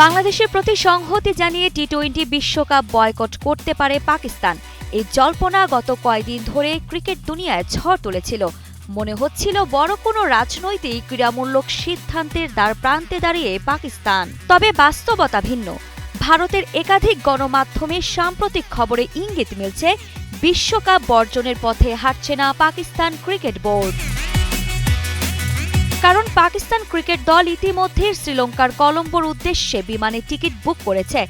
বাংলাদেশের প্রতি সংহতি জানিয়ে টি টোয়েন্টি বিশ্বকাপ বয়কট করতে পারে পাকিস্তান। এই জল্পনা গত কয়েকদিন ধরে ক্রিকেট দুনিয়ায় ঝড় তুলেছিল। মনে হচ্ছিল বড় কোনো রাজনৈতিক ক্রীড়ামূলক সিদ্ধান্তের দ্বার প্রান্তে দাঁড়িয়ে পাকিস্তান। তবে বাস্তবতা ভিন্ন। ভারতের একাধিক গণমাধ্যমে সাম্প্রতিক খবরে ইঙ্গিত মিলছে, বিশ্বকাপ বর্জনের পথে হাঁটছে না পাকিস্তান ক্রিকেট বোর্ড। কারণ পাকিস্তান ক্রিকেট দল ইতিমধ্যে শ্রীলঙ্কার কলম্বোর উদ্দেশ্যে বিমানে টিকিট বুক করেছে।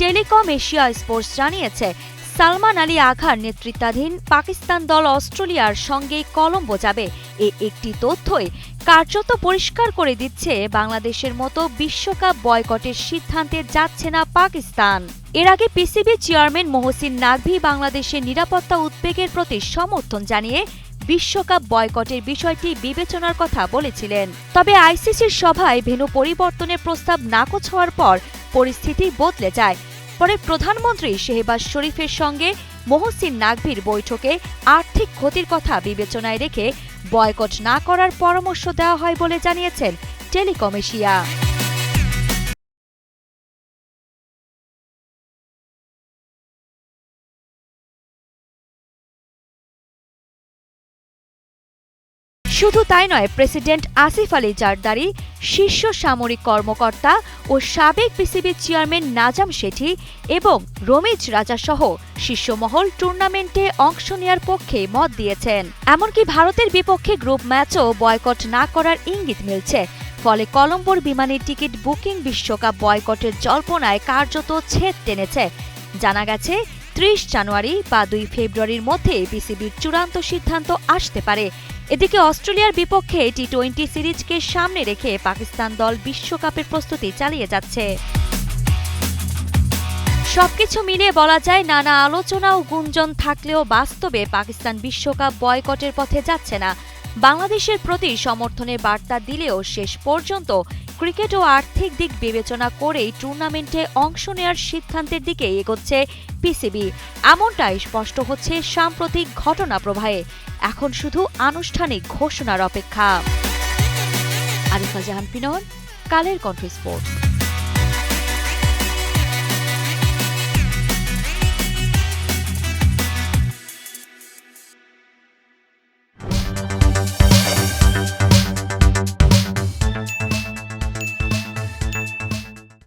টেলিকম এশিয়া স্পোর্টস জানিয়েছে, সালমান আলী আঘার নেতৃত্বাধীন পাকিস্তান দল অস্ট্রেলিয়ার সঙ্গে কলম্বো যাবে। এ একটি তথ্যই কার্যত পরিষ্কার করে দিচ্ছে বাংলাদেশের মতো বিশ্বকাপ বয়কটের সিদ্ধান্তে যাচ্ছে না পাকিস্তান। এর আগে পিসিবি চেয়ারম্যান মোহসিন নাকভি বাংলাদেশের নিরাপত্তা উদ্বেগের প্রতি সমর্থন জানিয়ে বিশ্বকাপ বয়কটের বিষয়টি বিবেচনার কথা বলেছিলেন। তবে আইসিসির সভায় ভেনু পরিবর্তনের প্রস্তাব নাকচ হওয়ার পর পরিস্থিতি বদলে যায়। পরে প্রধানমন্ত্রী শেহবাজ শরীফের সঙ্গে মোহসিন নাকভির বৈঠকে আর্থিক ক্ষতির কথা বিবেচনায় রেখে বয়কট না করার পরামর্শ দেওয়া হয় বলে জানিয়েছেন টেলিকম এশিয়া শুধু তাই নয়, প্রেসিডেন্ট আসিফ আলী জারদারি, শীর্ষ সামরিক কর্মকর্তা ও সাবেক পিসিবি চেয়ারম্যান নাজাম শেঠি এবং রমিজ রাজা সহ শীর্ষমহল টুর্নামেন্টে অংশ নেওয়ার পক্ষে মত দিয়েছেন। এমনকি ভারতের বিপক্ষে গ্রুপ ম্যাচও বয়কট না করার ইঙ্গিত মিলছে। ফলে কলম্বোর বিমানের টিকিট বুকিং বিশ্বকাপ বয়কটের জল্পনায় কার্যত ছেদ টেনেছে। জানা গেছে ত্রিশ জানুয়ারি বা দুই ফেব্রুয়ারির মধ্যে বিসিবির চূড়ান্ত সিদ্ধান্ত আসতে পারে। এদিকে অস্ট্রেলিয়ার বিপক্ষে টি টোয়েন্টি সিরিজকে সামনে রেখে পাকিস্তান দল বিশ্বকাপের প্রস্তুতি চালিয়ে যাচ্ছে। সবকিছু মিলে বলা যায়, নানা আলোচনা ও গুঞ্জন থাকলেও বাস্তবে পাকিস্তান বিশ্বকাপ বয়কটের পথে যাচ্ছে না। বাংলাদেশের প্রতি সমর্থনের বার্তা দিলেও শেষ পর্যন্ত ক্রিকেট ও আর্থিক দিক বিবেচনা করেই টুর্নামেন্টে অংশ নেওয়ার সিদ্ধান্তের দিকে এগোচ্ছে পিসিবি। এমনটাই স্পষ্ট হচ্ছে সাম্প্রতিক ঘটনা প্রবাহে। এখন শুধু আনুষ্ঠানিক ঘোষণার অপেক্ষা। আরিফা জাহান পিনন কালের কণ্ঠ স্পোর্টস